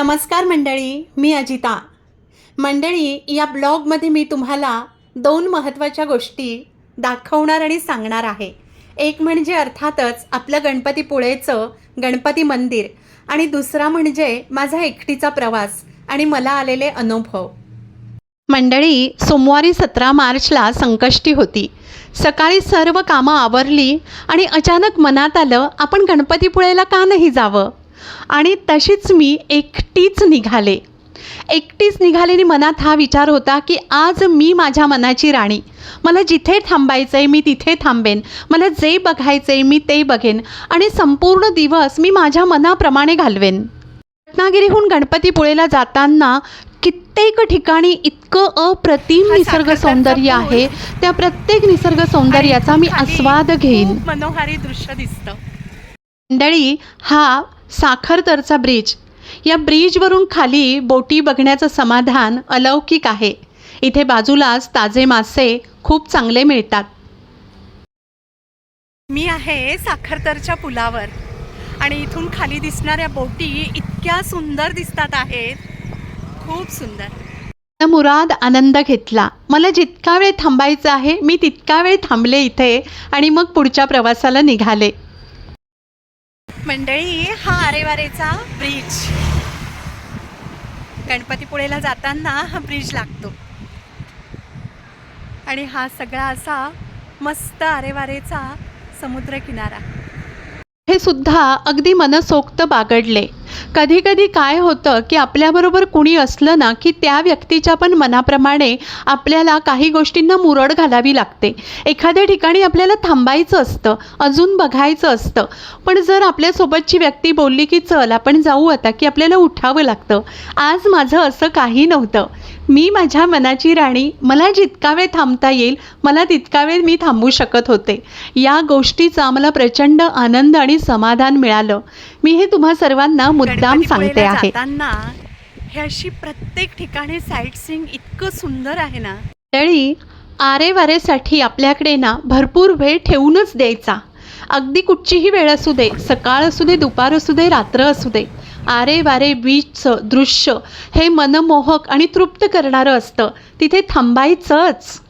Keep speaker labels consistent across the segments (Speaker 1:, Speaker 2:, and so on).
Speaker 1: नमस्कार मंडळी मी अजिता. मंडळी या ब्लॉगमध्ये मी तुम्हाला दोन महत्त्वाच्या गोष्टी दाखवणार आणि सांगणार आहे. एक म्हणजे अर्थातच आपलं गणपतीपुळेचं गणपती मंदिर आणि दुसरा म्हणजे माझा एकटीचा प्रवास आणि मला आलेले अनुभव. मंडळी सोमवारी सतरा मार्चला संकष्टी होती. सकाळी सर्व कामं आवरली आणि अचानक मनात आलं आपण गणपतीपुळेला का नाही जावं? आणि तशीच मी एकटीच निघाले. एकटीच निघाले आणि मनात हा विचार होता की आज मी माझ्या मनाची राणी. मला जिथे थांबायचं आहे मी तिथे थांबेन. मला जे बघायचं आहे मी ते बघेन. आणि संपूर्ण दिवस मी माझ्या मनाप्रमाणे घालवेन. रत्नागिरीहून गणपतीपुळेला जाताना कित्येक ठिकाणी इतकं अप्रतिम निसर्ग सौंदर्य. आहे. त्या प्रत्येक निसर्ग सौंदर्याचा मी आस्वाद घेईन.
Speaker 2: मनोहारी दृश्य दिसतं.
Speaker 1: मंडळी हा साखरतरचा ब्रिज. या ब्रिजवरून खाली बोटी बघण्याचं समाधान अलौकिक आहे. इथे बाजूलाच ताजे मासे खूप चांगले मिळतात.
Speaker 2: मी आहे साखरतरच्या पुलावर. आणि इथून खाली दिसणाऱ्या बोटी इतक्या सुंदर दिसतात आहेत. खूप सुंदर.
Speaker 1: मुराद आनंद घेतला. मला जितका वेळ थांबायचं आहे मी तितका वेळ थांबले इथे आणि मग पुढच्या प्रवासाला निघाले.
Speaker 2: मंडळी हा आरेवारेचा ब्रिज गणपतीपुळेला जाताना हा ब्रिज लागतो. आणि हा सगळा असा मस्त आरेवारेचा समुद्रकिनारा.
Speaker 1: हे सुद्धा अगदी मनसोक्त बागडले. कधी कधी काय होतं की आपल्याबरोबर कुणी असलं ना की त्या व्यक्तीच्या पण मनाप्रमाणे आपल्याला काही गोष्टींना मुरड घालावी लागते. एखाद्या ठिकाणी आपल्याला थांबायचं असतं अजून बघायचं असतं. पण जर आपल्यासोबतची व्यक्ती बोलली की चल आपण जाऊ आता की आपल्याला उठावं लागतं. आज माझं असं काही नव्हतं. मी माझ्या मनाची राणी मला जितका वेळ थांबता येईल मला तितका वेळ मी थांबू शकत होते. या गोष्टीचा मला प्रचंड आनंद आणि समाधान मिळालं. मी हे तुम्हा सर्वांना मुद्दाम सांगते आहे.
Speaker 2: हे अशी प्रत्येक ठिकाणी साईट सीइंग इतकं सुंदर आहे ना?
Speaker 1: तळी आरे वारेसाठी आपल्याकडे ना भरपूर वेळ ठेवूनच द्यायचा. अगदी कुठचीही वेळ असू दे सकाळ असू दे दुपार असू दे रात्र असू दे. आरे वारे बीचचं दृश्य हे मनमोहक आणि तृप्त करणारं असतं. तिथे थांबायचंच.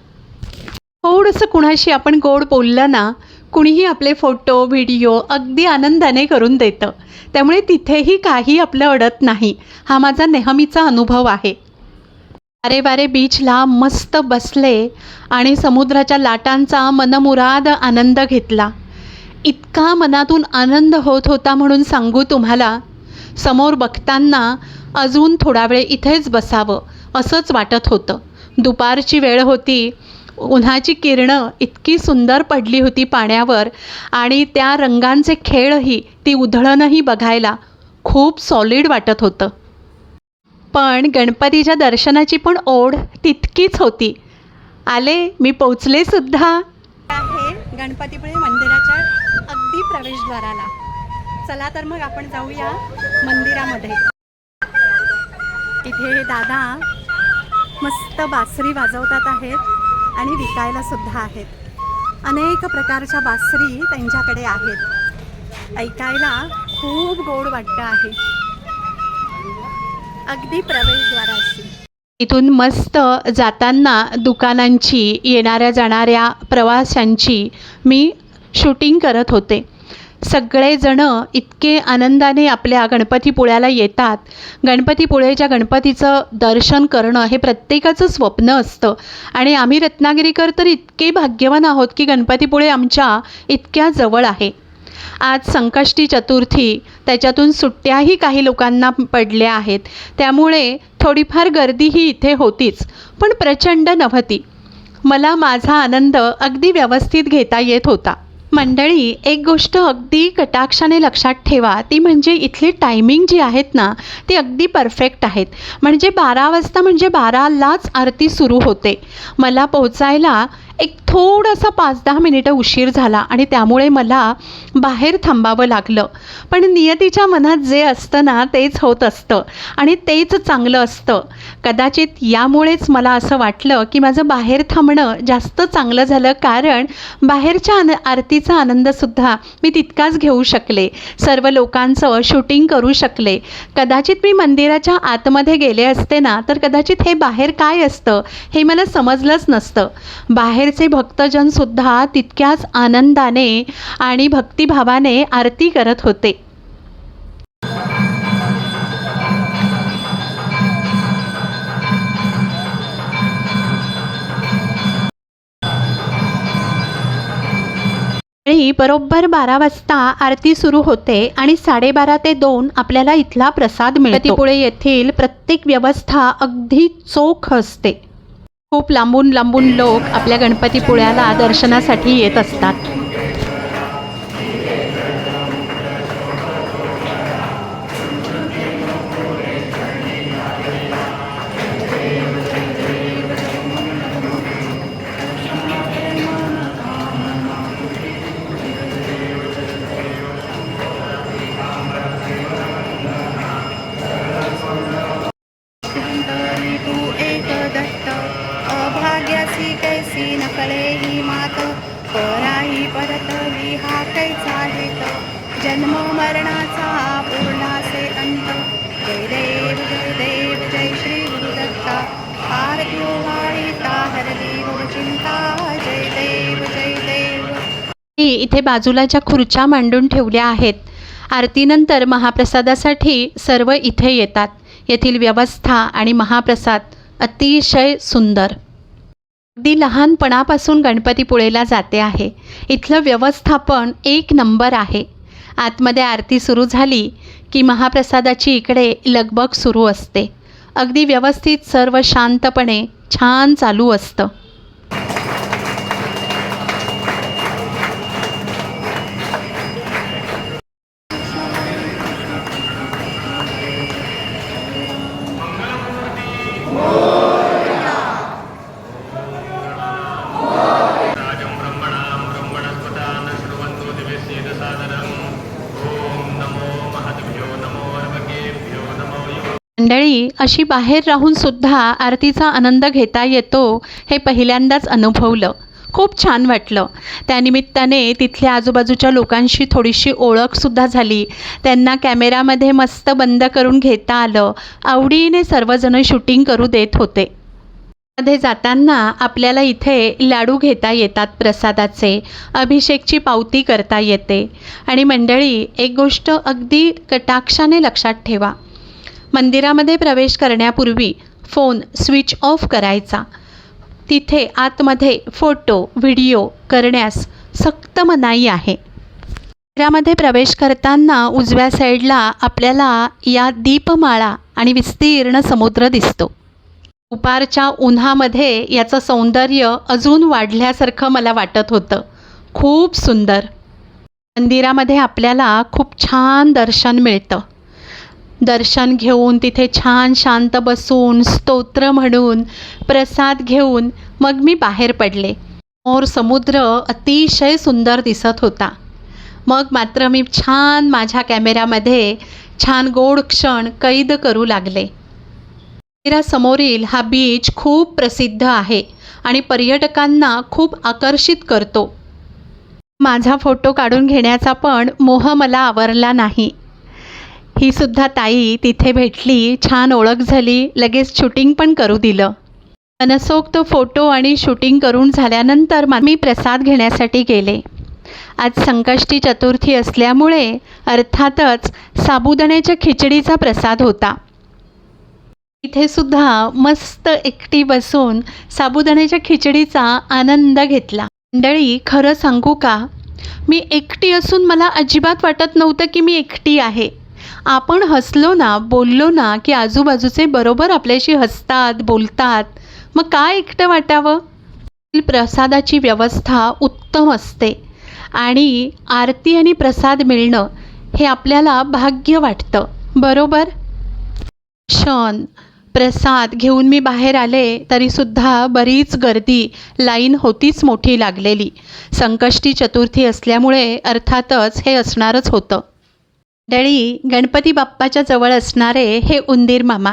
Speaker 1: थोडंसं कुणाशी आपण गोड बोललं ना कुणीही आपले फोटो व्हिडिओ अगदी आनंदाने करून देतं. त्यामुळे तिथेही काही आपलं अडत नाही. हा माझा नेहमीचा अनुभव आहे. बारे बारे बीचला मस्त बसले आणि समुद्राच्या लाटांचा मनमुराद आनंद घेतला. इतका मनातून आनंद होत होता म्हणून सांगू तुम्हाला समोर बघताना अजून थोडा वेळ इथेच बसावं असंच वाटत होतं. दुपारची वेळ होती उन्हाची किरणं इतकी सुंदर पडली होती पाण्यावर आणि त्या रंगांचे खेळही ती उधळणही बघायला खूप सॉलिड वाटत होतं. पण गणपतीच्या दर्शनाची पण ओढ तितकीच होती. आले मी पोचले सुद्धा.
Speaker 2: आहे गणपतीपुळे मंदिराच्या अगदी प्रवेशद्वाराला. चला तर मग आपण जाऊया मंदिरामध्ये. इथे दादा मस्त बासरी वाजवतात आहेत. आणि विकायला सुद्धा आहेत. अनेक प्रकारच्या बासरी त्यांच्याकडे आहेत. ऐकायला खूप गोड वाटतं आहे. अगदी प्रवेशद्वाराशी
Speaker 1: इथून मस्त जाताना दुकानांची येणाऱ्या जाणाऱ्या प्रवाशांची मी शूटिंग करत होते. सगळेजणं इतके आनंदाने आपल्या गणपतीपुळ्याला येतात. गणपतीपुळेच्या गणपतीचं दर्शन करणं हे प्रत्येकाचं स्वप्न असतं. आणि आम्ही रत्नागिरीकर तर इतके भाग्यवान आहोत की गणपतीपुळे आमच्या इतक्या जवळ आहे. आज संकष्टी चतुर्थी त्याच्यातून सुट्ट्याही काही लोकांना पडल्या आहेत. त्यामुळे थोडीफार गर्दीही इथे होतीच पण प्रचंड नव्हती. मला माझा आनंद अगदी व्यवस्थित घेता येत होता. मंडळी एक गोष्ट अगदी कटाक्षाने लक्षात ठेवा. ती म्हणजे इथली टायमिंग जी आहेत ना ती अगदी परफेक्ट आहेत. म्हणजे बारा वाजता म्हणजे बारालाच आरती सुरू होते. मला पोहोचायला एक थोडासा पाच दहा मिनिटं उशीर झाला आणि त्यामुळे मला बाहेर थांबावं लागलं. पण नियतीच्या मनात जे असतं ना तेच होत असतं आणि तेच चांगलं असतं. कदाचित यामुळेच मला असं वाटलं की माझं बाहेर थांबणं जास्त चांगलं झालं कारण बाहेरच्या आन आरतीचा आनंदसुद्धा मी तितकाच घेऊ शकले. सर्व लोकांचं शूटिंग करू शकले. कदाचित मी मंदिराच्या आतमध्ये गेले असते ना तर कदाचित हे बाहेर काय असतं हे मला समजलंच नसतं. बाहेर भक्तजन भक्तजनसुद्धा तितक्याच आनंदाने आणि भक्तिभावाने आरती करत होते. बरोबर बारा वाजता आरती सुरू होते आणि साडेबारा ते दोन आपल्याला इथला प्रसाद मिळतो. पुढे येथील प्रत्येक व्यवस्था अगदी चोख असते. खूप लांबून लांबून लोक आपल्या गणपतीपुळ्याला दर्शनासाठी येत असतात. आरतीसाठी इथे बाजूला ज्या खुर्च्या मांडून ठेवल्या आहेत आरतीनंतर महाप्रसादासाठी सर्व इथे येतात. येथील व्यवस्था आणि महाप्रसाद अतिशय सुंदर. अगदी लहानपणापासून गणपतीपुळेला जाते आहे. इथलं व्यवस्थापन एक नंबर आहे. आतमध्ये आरती सुरू झाली की महाप्रसादाची इकडे लगबग सुरू असते. अगदी व्यवस्थित सर्व शांतपणे छान चालू असतं. मंडळी अशी बाहेर राहून सुद्धा आरतीचा आनंद घेता येतो हे पहिल्यांदाच अनुभवलं. खूप छान वाटलं. त्यानिमित्ताने तिथल्या आजूबाजूच्या लोकांशी थोडीशी ओळखसुद्धा झाली. त्यांना कॅमेरामध्ये मस्त बंद करून घेता आलं. आवडीने सर्वजण शूटिंग करू देत होते. मध्ये जाताना आपल्याला इथे लाडू घेता येतात प्रसादाचे. अभिषेकची पावती करता येते. आणि मंडळी एक गोष्ट अगदी कटाक्षाने लक्षात ठेवा. मंदिरामध्ये प्रवेश करण्यापूर्वी फोन स्विच ऑफ करायचा. तिथे आतमध्ये फोटो व्हिडिओ करण्यास सक्त मनाई आहे. मंदिरामध्ये प्रवेश करताना उजव्या साईडला आपल्याला या दीपमाळा आणि विस्तीर्ण समुद्र दिसतो. दुपारच्या उन्हामध्ये याचं सौंदर्य अजून वाढल्यासारखं मला वाटत होतं. खूप सुंदर. मंदिरामध्ये आपल्याला खूप छान दर्शन मिळतं. दर्शन घेऊन तिथे छान शांत बसून स्तोत्र म्हणून प्रसाद घेऊन मग मी बाहेर पडले. मोर समुद्र अतिशय सुंदर दिसत होता. मग मात्र मी छान माझ्या कॅमेऱ्यामध्ये छान गोड क्षण कैद करू लागले. मंदिरासमोरील हा बीच खूप प्रसिद्ध आहे आणि पर्यटकांना खूप आकर्षित करतो. माझा फोटो काढून घेण्याचा पण मोह मला आवरला नाही. ही सुद्धा ताई तिथे भेटली छान ओळख झाली लगेच शूटिंग पण करू दिलं. मनसोक्त फोटो आणि शूटिंग करून झाल्यानंतर मा- मी प्रसाद घेण्यासाठी गेले. आज संकष्टी चतुर्थी असल्यामुळे अर्थातच साबुदाण्याच्या खिचडीचा प्रसाद होता. इथे सुद्धा मस्त एकटी बसून साबुदाण्याच्या खिचडीचा आनंद घेतला. मंडळी खरं सांगू का? मी एकटी असून मला अजिबात वाटत नव्हतं की मी एकटी आहे. आपण हसलो ना बोललो ना की आजूबाजूचे बरोबर आपल्याशी हसतात बोलतात. मग काय एकटं वाटावं? प्रसादाची व्यवस्था उत्तम असते. आणि आरती आणि प्रसाद मिळणं हे आपल्याला भाग्य वाटतं. बरोबर? क्षण. प्रसाद घेऊन मी बाहेर आले तरीसुद्धा बरीच गर्दी लाईन होतीच मोठी लागलेली. संकष्टी चतुर्थी असल्यामुळे अर्थातच हे असणारच होतं. मंडळी गणपती बाप्पाच्या जवळ असणारे हे उंदीर मामा.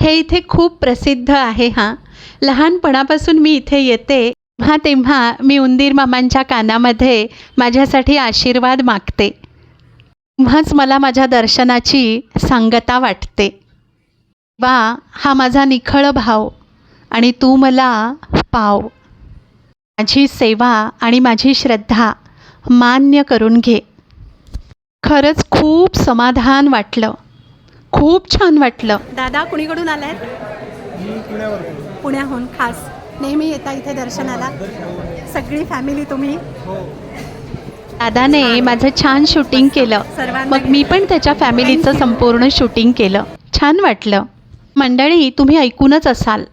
Speaker 1: हे इथे खूप प्रसिद्ध आहे हां. लहानपणापासून मी इथे येते तेव्हा तेव्हा मी उंदीर मामांच्या कानामध्ये माझ्यासाठी आशीर्वाद मागते. तेव्हाच मला माझ्या दर्शनाची सांगता वाटते. वा हा माझा निखळ भाव आणि तू मला पाव. माझी सेवा आणि माझी श्रद्धा मान्य करून घे. खरंच खूप समाधान वाटलं. खूप छान वाटलं.
Speaker 2: दादा कुणीकडून आलाय? पुण्याहून खास. नेहमी येता इथे दर्शनाला. सगळी फॅमिली तुम्ही?
Speaker 1: दादाने माझं छान शूटिंग केलं. मग मी पण त्याच्या फॅमिलीचं संपूर्ण शूटिंग केलं. छान वाटलं. मंडळी तुम्ही ऐकूनच असाल.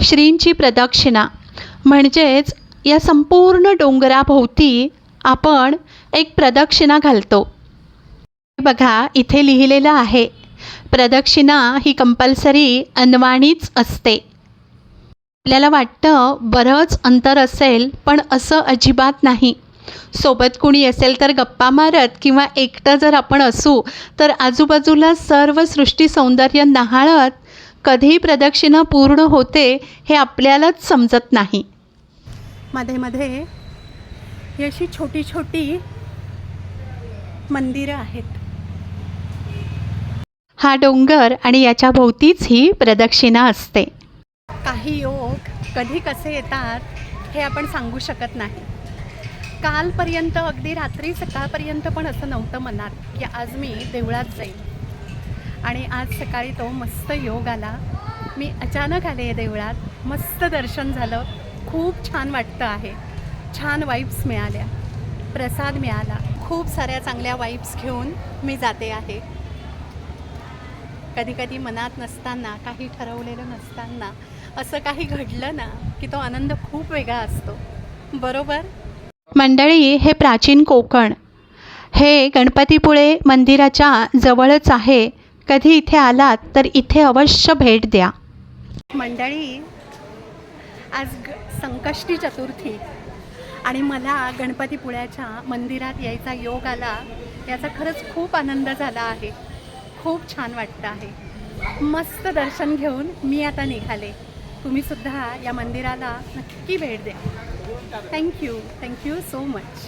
Speaker 1: श्रींची प्रदक्षिणा. म्हणजेच या संपूर्ण डोंगराभोवती आपण एक प्रदक्षिणा घालतो. बघा इथे लिहिलेलं आहे प्रदक्षिणा ही कंपल्सरी अनवाणीच असते. आपल्याला वाटतं बरंच अंतर असेल पण असं अजिबात नाही. सोबत कुणी असेल तर गप्पा मारत किंवा एकटं जर आपण असू तर आजूबाजूला सर्व सृष्टी सौंदर्य न्हाळत कधी प्रदक्षिणा पूर्ण होते हे आपल्यालाच समजत नाही.
Speaker 2: मध्ये मध्ये ही अशी छोटी छोटी मंदिरं आहेत.
Speaker 1: हा डोंगर आणि याच्या भोवतीच ही प्रदक्षिणा असते.
Speaker 2: काही योग कधी कसे येतात हे आपण सांगू शकत नाही. कालपर्यंत अगदी रात्री सकाळपर्यंत पण असं नव्हतं मनात की आज मी देवळात जाईल आणि आज सकाळी तो मस्त योग आला. मी अचानक आले देवळात. मस्त दर्शन झालं. खूप छान वाटतं आहे. छान वाईब्स मिळाल्या. प्रसाद मिळाला. खूप साऱ्या चांगल्या वाईब्स घेऊन मी जाते आहे. कधी कधी मनात नसताना काही ठरवलेलं नसताना असं काही घडलं ना की तो आनंद खूप वेगळा असतो. बरोबर?
Speaker 1: मंडळी हे प्राचीन कोकण. हे गणपतीपुळे मंदिराच्या जवळच आहे. कधी इथे आलात तर इथे अवश्य भेट द्या.
Speaker 2: मंडळी आज ग संकष्टी चतुर्थी. आणि मला गणपतीपुळ्याच्या मंदिरात यायचा योग आला याचा खरंच खूप आनंद झाला आहे. खूप छान वाटतं आहे. मस्त दर्शन घेऊन मी आता निघाले. तुम्हीसुद्धा या मंदिराला नक्की भेट द्या. Thank you thank you so much